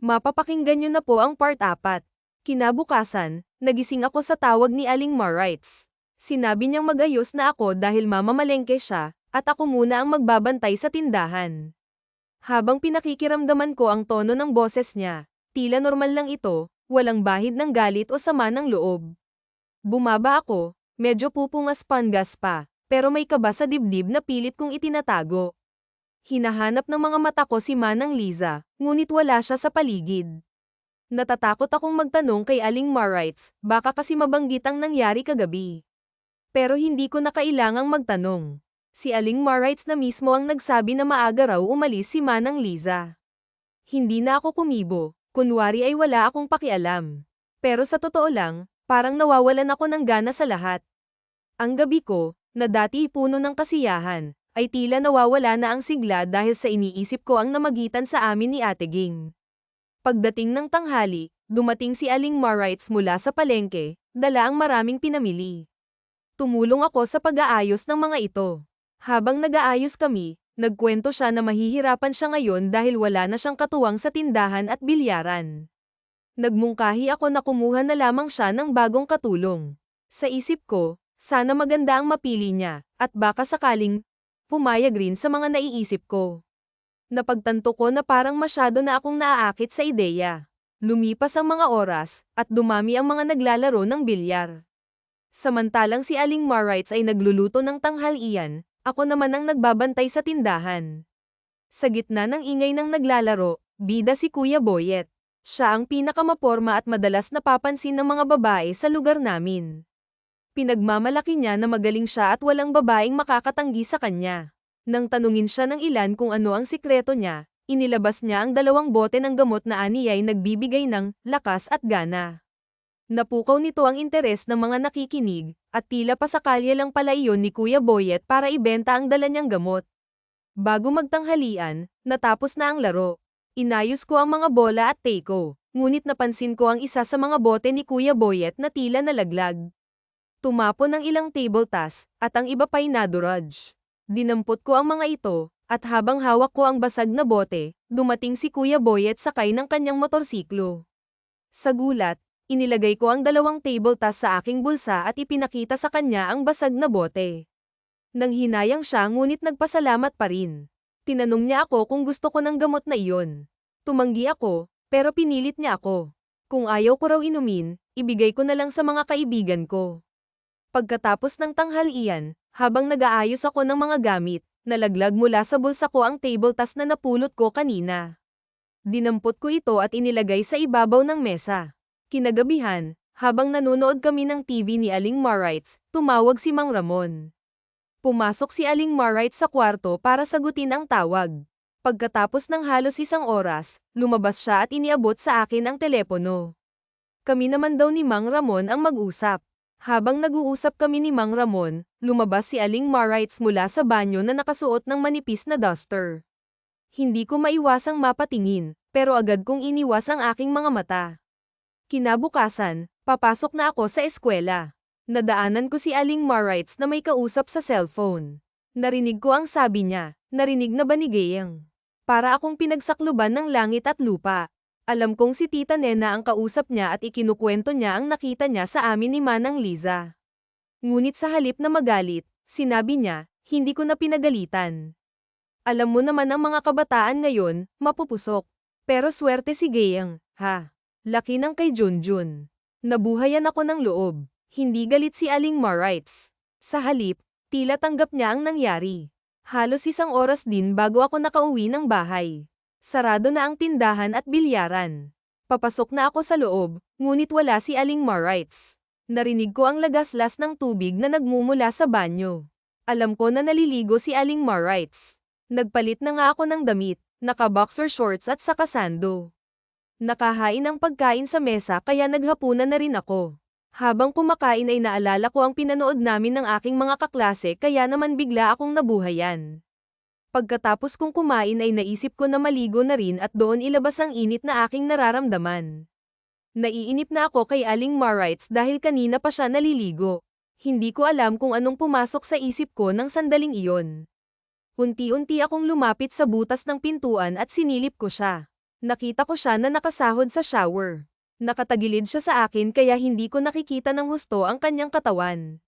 Mapapakinggan nyo na po ang part 4. Kinabukasan, nagising ako sa tawag ni Aling Marites. Sinabi niyang magayos na ako dahil mamamalengke siya, at ako muna ang magbabantay sa tindahan. Habang pinakikiramdaman ko ang tono ng boses niya, tila normal lang ito, walang bahid ng galit o sama ng loob. Bumaba ako, medyo pupungas pangas pa, pero may kaba sa dibdib na pilit kong itinatago. Hinahanap ng mga mata ko si Manang Liza, ngunit wala siya sa paligid. Natatakot akong magtanong kay Aling Marites, baka kasi mabanggit ang nangyari kagabi. Pero hindi ko na kailangang magtanong. Si Aling Marites na mismo ang nagsabi na maaga raw umalis si Manang Liza. Hindi na ako kumibo, kunwari ay wala akong pakialam. Pero sa totoo lang, parang nawawalan ako ng gana sa lahat. Ang gabi ko, na dati puno ng kasiyahan, ay tila nawawala na ang sigla dahil sa iniisip ko ang namagitan sa amin ni Ate Ging. Pagdating ng tanghali, dumating si Aling Marites mula sa palengke, dala ang maraming pinamili. Tumulong ako sa pag-aayos ng mga ito. Habang nag-aayos kami, nagkwento siya na mahihirapan siya ngayon dahil wala na siyang katuwang sa tindahan at bilyaran. Nagmungkahi ako na kumuha na lamang siya ng bagong katulong. Sa isip ko, sana maganda ang mapili niya, at baka sakaling, pumayag rin sa mga naiisip ko. Napagtanto ko na parang masyado na akong naaakit sa ideya. Lumipas ang mga oras, at dumami ang mga naglalaro ng bilyar. Samantalang si Aling Marites ay nagluluto ng tanghalian, ako naman ang nagbabantay sa tindahan. Sa gitna ng ingay ng naglalaro, bida si Kuya Boyet. Siya ang pinakamaporma at madalas napapansin ng mga babae sa lugar namin. Pinagmamalaki niya na magaling siya at walang babaeng makakatanggi sa kanya. Nang tanungin siya ng ilan kung ano ang sikreto niya, inilabas niya ang dalawang bote ng gamot na aniyay nagbibigay ng lakas at gana. Napukaw nito ang interes ng mga nakikinig, at tila pa sa lang pala iyon ni Kuya Boyet para ibenta ang dala niyang gamot. Bago magtanghalian, natapos na ang laro. Inayos ko ang mga bola at teko, ngunit napansin ko ang isa sa mga bote ni Kuya Boyet na tila nalaglag. Tumapon ng ilang table tas, at ang iba pa'y naduraj. Dinampot ko ang mga ito, at habang hawak ko ang basag na bote, dumating si Kuya Boyet sakay ng kanyang motorsiklo. Sa gulat, inilagay ko ang dalawang table tas sa aking bulsa at ipinakita sa kanya ang basag na bote. Nang hinayang siya ngunit nagpasalamat pa rin. Tinanong niya ako kung gusto ko ng gamot na iyon. Tumanggi ako, pero pinilit niya ako. Kung ayaw ko raw inumin, ibigay ko na lang sa mga kaibigan ko. Pagkatapos ng tanghalian, habang nag-aayos ako ng mga gamit, nalaglag mula sa bulsa ko ang table tas na napulot ko kanina. Dinampot ko ito at inilagay sa ibabaw ng mesa. Kinagabihan, habang nanonood kami ng TV ni Aling Marites, tumawag si Mang Ramon. Pumasok si Aling Marites sa kwarto para sagutin ang tawag. Pagkatapos ng halos isang oras, lumabas siya at iniabot sa akin ang telepono. Kami naman daw ni Mang Ramon ang mag-usap. Habang nag-uusap kami ni Mang Ramon, lumabas si Aling Marites mula sa banyo na nakasuot ng manipis na duster. Hindi ko maiwasang mapatingin, pero agad kong iniwas ang aking mga mata. Kinabukasan, papasok na ako sa eskwela. Nadaanan ko si Aling Marites na may kausap sa cellphone. Narinig ko ang sabi niya, narinig na ba ni Gayang? Para akong pinagsakluban ng langit at lupa. Alam kong si Tita Nena ang kausap niya at ikinukwento niya ang nakita niya sa amin ni Manang Liza. Ngunit sa halip na magalit, sinabi niya, hindi ko na pinagalitan. Alam mo naman ang mga kabataan ngayon, mapupusok. Pero swerte si Gayang, ha? Laki ng kay Junjun. Nabuhayan ako ng loob. Hindi galit si Aling Marites. Sa halip, tila tanggap niya ang nangyari. Halos isang oras din bago ako nakauwi ng bahay. Sarado na ang tindahan at bilyaran. Papasok na ako sa loob, ngunit wala si Aling Marites. Narinig ko ang lagaslas ng tubig na nagmumula sa banyo. Alam ko na naliligo si Aling Marites. Nagpalit na nga ako ng damit, naka-boxer shorts at saka sando. Nakahain ang pagkain sa mesa kaya naghapunan na rin ako. Habang kumakain ay naalala ko ang pinanood namin ng aking mga kaklase kaya naman bigla akong nabuhayan. Pagkatapos kong kumain ay naisip ko na maligo na rin at doon ilabas ang init na aking nararamdaman. Naiinip na ako kay Aling Marites dahil kanina pa siya naliligo. Hindi ko alam kung anong pumasok sa isip ko ng sandaling iyon. Unti-unti akong lumapit sa butas ng pintuan at sinilip ko siya. Nakita ko siya na nakasahod sa shower. Nakatagilid siya sa akin kaya hindi ko nakikita ng husto ang kanyang katawan.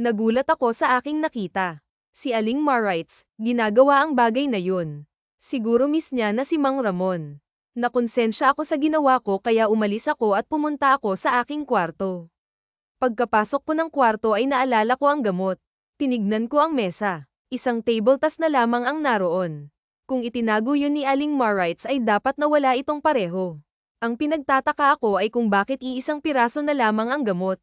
Nagulat ako sa aking nakita. Si Aling Marites, ginagawa ang bagay na yun. Siguro miss niya na si Mang Ramon. Nakonsensya ako sa ginawa ko kaya umalis ako at pumunta ako sa aking kwarto. Pagkapasok ko ng kwarto ay naalala ko ang gamot. Tinignan ko ang mesa. Isang table tas na lamang ang naroon. Kung itinago yun ni Aling Marites ay dapat nawala itong pareho. Ang pinagtataka ako ay kung bakit iisang piraso na lamang ang gamot.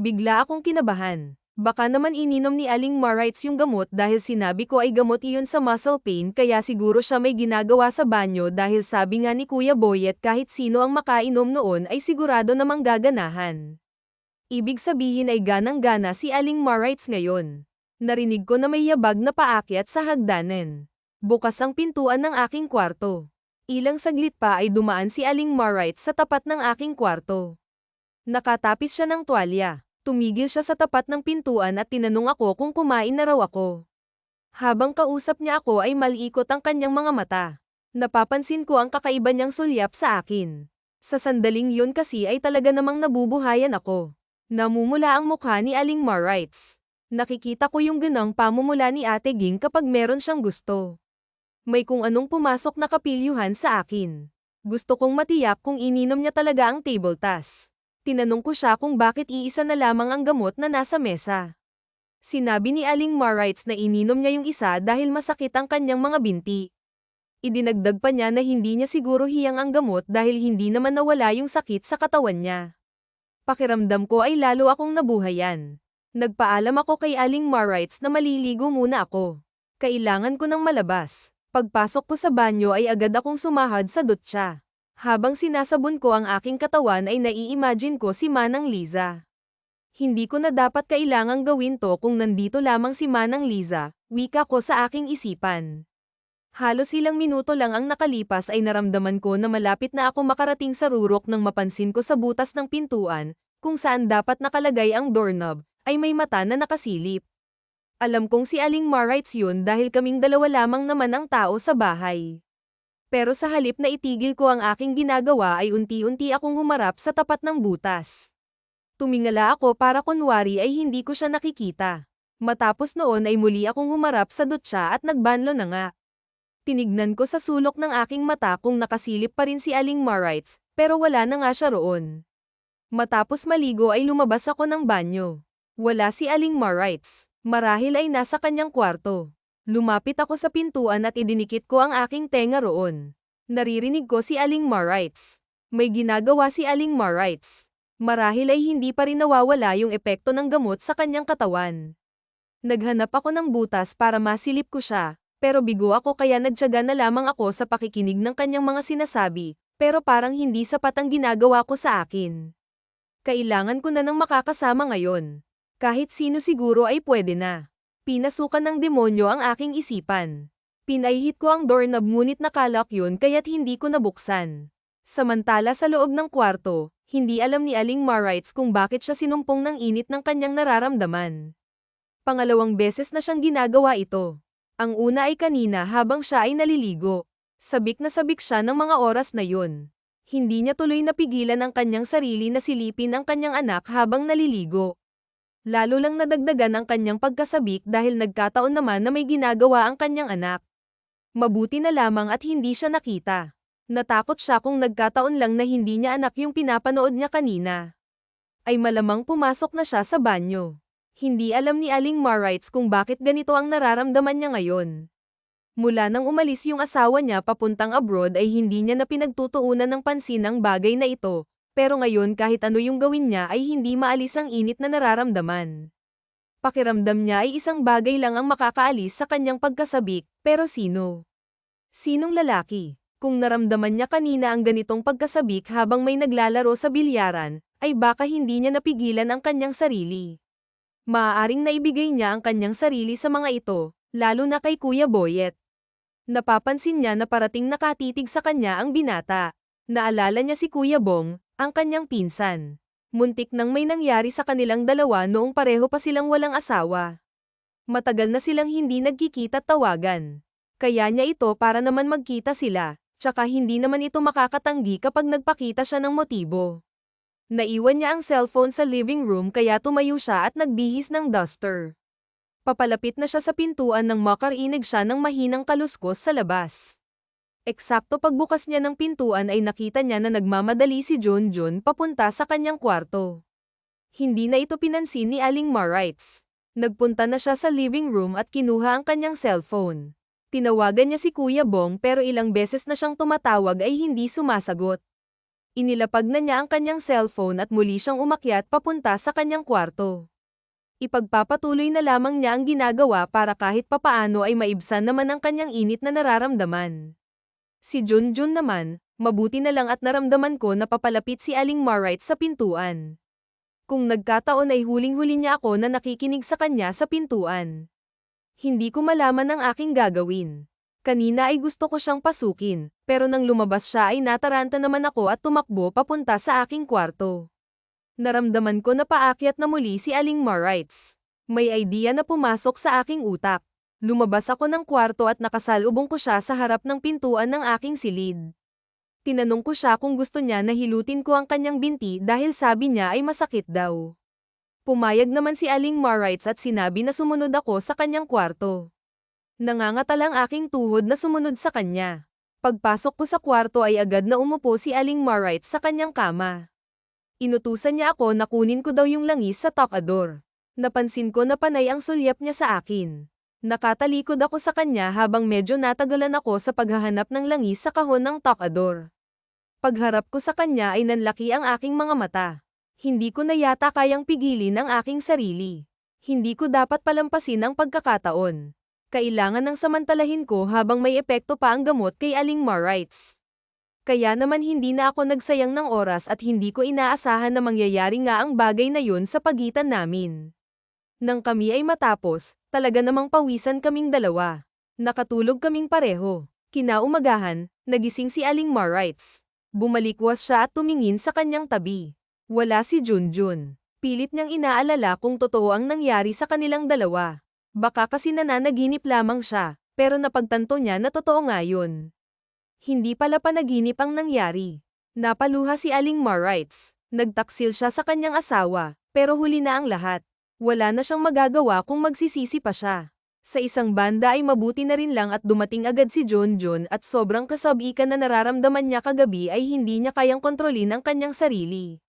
Bigla akong kinabahan. Baka naman ininom ni Aling Marites yung gamot dahil sinabi ko ay gamot iyon sa muscle pain kaya siguro siya may ginagawa sa banyo dahil sabi nga ni Kuya Boyet kahit sino ang makainom noon ay sigurado namang gaganahan. Ibig sabihin ay ganang-gana si Aling Marites ngayon. Narinig ko na may yabag na paakyat sa hagdanan. Bukas ang pintuan ng aking kwarto. Ilang saglit pa ay dumaan si Aling Marites sa tapat ng aking kwarto. Nakatapis siya ng tuwalya. Tumigil siya sa tapat ng pintuan at tinanong ako kung kumain na raw ako. Habang kausap niya ako ay malikot ang kanyang mga mata. Napapansin ko ang kakaiba niyang sulyap sa akin. Sa sandaling yun kasi ay talaga namang nabubuhayan ako. Namumula ang mukha ni Aling Marites. Nakikita ko yung ganang pamumula ni Ate Ging kapag meron siyang gusto. May kung anong pumasok na kapilyuhan sa akin. Gusto kong matiyak kung ininom niya talaga ang table task. Tinanong ko siya kung bakit iisa na lamang ang gamot na nasa mesa. Sinabi ni Aling Marites na ininom niya yung isa dahil masakit ang kanyang mga binti. Idinagdag pa niya na hindi niya siguro hiyang ang gamot dahil hindi naman nawala yung sakit sa katawan niya. Pakiramdam ko ay lalo akong nabuhayan. Nagpaalam ako kay Aling Marites na maliligo muna ako. Kailangan ko ng malabas. Pagpasok ko sa banyo ay agad akong sumahad sa dutya. Habang sinasabon ko ang aking katawan ay nai-imagine ko si Manang Liza. Hindi ko na dapat kailangang gawin to kung nandito lamang si Manang Liza, wika ko sa aking isipan. Halos ilang minuto lang ang nakalipas ay naramdaman ko na malapit na ako makarating sa rurok nang mapansin ko sa butas ng pintuan, kung saan dapat nakalagay ang doorknob, ay may mata na nakasilip. Alam kong si Aling Marites yun dahil kaming dalawa lamang naman ang tao sa bahay. Pero sa halip na itigil ko ang aking ginagawa ay unti-unti akong humarap sa tapat ng butas. Tumingala ako para kunwari ay hindi ko siya nakikita. Matapos noon ay muli akong humarap sa dutya at nagbanlo na nga. Tinignan ko sa sulok ng aking mata kung nakasilip pa rin si Aling Marites, pero wala na nga siya roon. Matapos maligo ay lumabas ako ng banyo. Wala si Aling Marites. Marahil ay nasa kanyang kwarto. Lumapit ako sa pintuan at idinikit ko ang aking tenga roon. Naririnig ko si Aling Marites. May ginagawa si Aling Marites. Marahil ay hindi pa rin nawawala yung epekto ng gamot sa kanyang katawan. Naghanap ako ng butas para masilip ko siya, pero bigo ako kaya nagtyaga na lamang ako sa pakikinig ng kanyang mga sinasabi, pero parang hindi sapat ang ginagawa ko sa akin. Kailangan ko na ng makakasama ngayon. Kahit sino siguro ay pwede na. Pinasukan ng demonyo ang aking isipan. Pinaihit ko ang doorknob ngunit nakalak yun kaya't hindi ko nabuksan. Samantala sa loob ng kwarto, hindi alam ni Aling Marites kung bakit siya sinumpong ng init ng kanyang nararamdaman. Pangalawang beses na siyang ginagawa ito. Ang una ay kanina habang siya ay naliligo. Sabik na sabik siya ng mga oras na yun. Hindi niya tuloy napigilan ang kanyang sarili na silipin ang kanyang anak habang naliligo. Lalo lang nadagdagan ang kanyang pagkasabik dahil nagkataon naman na may ginagawa ang kanyang anak. Mabuti na lamang at hindi siya nakita. Natakot siya kung nagkataon lang na hindi niya anak yung pinapanood niya kanina. Ay malamang pumasok na siya sa banyo. Hindi alam ni Aling Marites kung bakit ganito ang nararamdaman niya ngayon. Mula nang umalis yung asawa niya papuntang abroad ay hindi niya na pinagtutuunan ng pansin ang bagay na ito, pero ngayon kahit ano yung gawin niya ay hindi maalis ang init na nararamdaman. Pakiramdam niya ay isang bagay lang ang makakaalis sa kanyang pagkasabik, pero sino? Sinong lalaki? Kung naramdaman niya kanina ang ganitong pagkasabik habang may naglalaro sa bilyaran, ay baka hindi niya napigilan ang kanyang sarili. Maaaring naibigay niya ang kanyang sarili sa mga ito, lalo na kay Kuya Boyet. Napapansin niya na parating nakatitig sa kanya ang binata. Naalala niya si Kuya Bong, ang kanyang pinsan. Muntik nang may nangyari sa kanilang dalawa noong pareho pa silang walang asawa. Matagal na silang hindi nagkikita tawagan. Kaya niya ito para naman magkita sila, Tsaka hindi naman ito makakatanggi kapag nagpakita siya ng motibo. Naiwan niya ang cellphone sa living room kaya tumayo siya at nagbihis ng duster. Papalapit na siya sa pintuan nang makarinig siya ng mahinang kaluskos sa labas. Eksakto pagbukas niya ng pintuan ay nakita niya na nagmamadali si Junjun papunta sa kanyang kwarto. Hindi na ito pinansin ni Aling Marites. Nagpunta na siya sa living room at kinuha ang kanyang cellphone. Tinawagan niya si Kuya Bong pero ilang beses na siyang tumatawag ay hindi sumasagot. Inilapag na niya ang kanyang cellphone at muli siyang umakyat papunta sa kanyang kwarto. Ipagpapatuloy na lamang niya ang ginagawa para kahit papaano ay maibsan naman ang kanyang init na nararamdaman. Si Junjun naman, mabuti na lang at naramdaman ko na papalapit si Aling Marite sa pintuan. Kung nagkataon ay huling-huli niya ako na nakikinig sa kanya sa pintuan. Hindi ko malaman ang aking gagawin. Kanina ay gusto ko siyang pasukin, pero nang lumabas siya ay nataranta naman ako at tumakbo papunta sa aking kwarto. Naramdaman ko na paakyat na muli si Aling Marites. May idea na pumasok sa aking utak. Lumabas ako ng kwarto at nakasalubong ko siya sa harap ng pintuan ng aking silid. Tinanong ko siya kung gusto niya na hilutin ko ang kanyang binti dahil sabi niya ay masakit daw. Pumayag naman si Aling Marites at sinabi na sumunod ako sa kanyang kwarto. Nangangatalang aking tuhod na sumunod sa kanya. Pagpasok ko sa kwarto ay agad na umupo si Aling Marites sa kanyang kama. Inutusan niya ako na kunin ko daw yung langis sa tokador. Napansin ko na panay ang sulyap niya sa akin. Nakatalikod ako sa kanya habang medyo natagalan ako sa paghahanap ng langis sa kahon ng tokador. Pagharap ko sa kanya ay nanlaki ang aking mga mata. Hindi ko na yata kayang pigilin ang aking sarili. Hindi ko dapat palampasin ang pagkakataon. Kailangan ng samantalahin ko habang may epekto pa ang gamot kay Aling Marites. Kaya naman hindi na ako nagsayang ng oras at hindi ko inaasahan na mangyayari nga ang bagay na yun sa pagitan namin. Nang kami ay matapos, talaga namang pawisan kaming dalawa. Nakatulog kaming pareho. Kinaumagahan, nagising si Aling Marites. Bumalikwas siya at tumingin sa kanyang tabi. Wala si Junjun. Pilit niyang inaalala kung totoo ang nangyari sa kanilang dalawa. Baka kasi nananaginip lamang siya, pero napagtanto niya na totoo nga yun. Hindi pala panaginip ang nangyari. Napaluha si Aling Marites. Nagtaksil siya sa kanyang asawa, pero huli na ang lahat. Wala na siyang magagawa kung magsisisi pa siya. Sa isang banda ay mabuti na rin lang at dumating agad si John John at sobrang kasabikan na nararamdaman niya kagabi ay hindi niya kayang kontrolin ang kanyang sarili.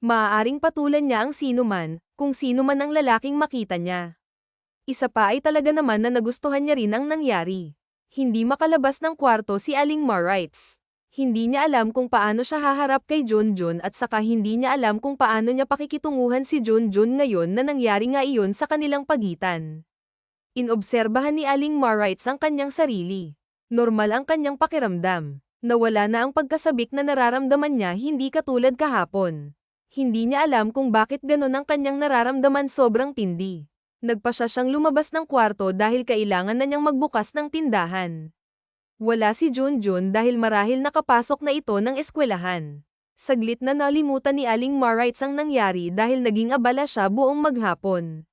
Maaaring patulan niya ang sino man, kung sino man ang lalaking makita niya. Isa pa ay talaga naman na nagustuhan niya rin ang nangyari. Hindi makalabas ng kwarto si Aling Marites. Hindi niya alam kung paano siya haharap kay John at saka hindi niya alam kung paano niya pakikitunguhan si John ngayon na nangyari nga iyon sa kanilang pagitan. Inobserbahan ni Aling Marites ang kanyang sarili. Normal ang kanyang pakiramdam. Nawala na ang pagkasabik na nararamdaman niya hindi katulad kahapon. Hindi niya alam kung bakit ganon ang kanyang nararamdaman sobrang tindi. Nagpa siya siyang lumabas ng kwarto dahil kailangan na niyang magbukas ng tindahan. Wala si Junjun dahil marahil nakapasok na ito ng eskwelahan. Saglit na nalimutan ni Aling Marites ang nangyari dahil naging abala siya buong maghapon.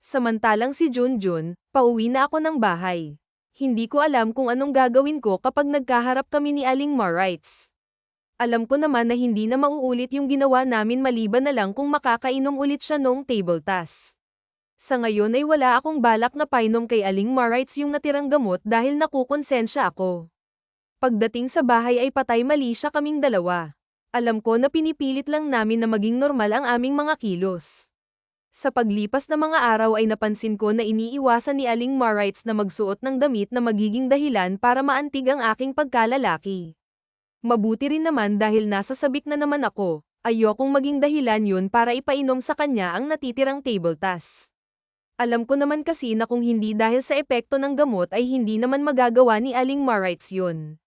Samantalang si Junjun, pauwi na ako ng bahay. Hindi ko alam kung anong gagawin ko kapag nagkaharap kami ni Aling Marites. Alam ko naman na hindi na mauulit yung ginawa namin maliban na lang kung makakainom ulit siya noong table task. Sa ngayon ay wala akong balak na painom kay Aling Marites yung natirang gamot dahil nakukonsensya ako. Pagdating sa bahay ay patay mali siya kaming dalawa. Alam ko na pinipilit lang namin na maging normal ang aming mga kilos. Sa paglipas na mga araw ay napansin ko na iniiwasan ni Aling Marites na magsuot ng damit na magiging dahilan para maantig ang aking pagkalalaki. Mabuti rin naman dahil nasa sabik na naman ako, ayokong maging dahilan yun para ipainom sa kanya ang natitirang table task. Alam ko naman kasi na kung hindi dahil sa epekto ng gamot ay hindi naman magagawa ni Aling Marites yun.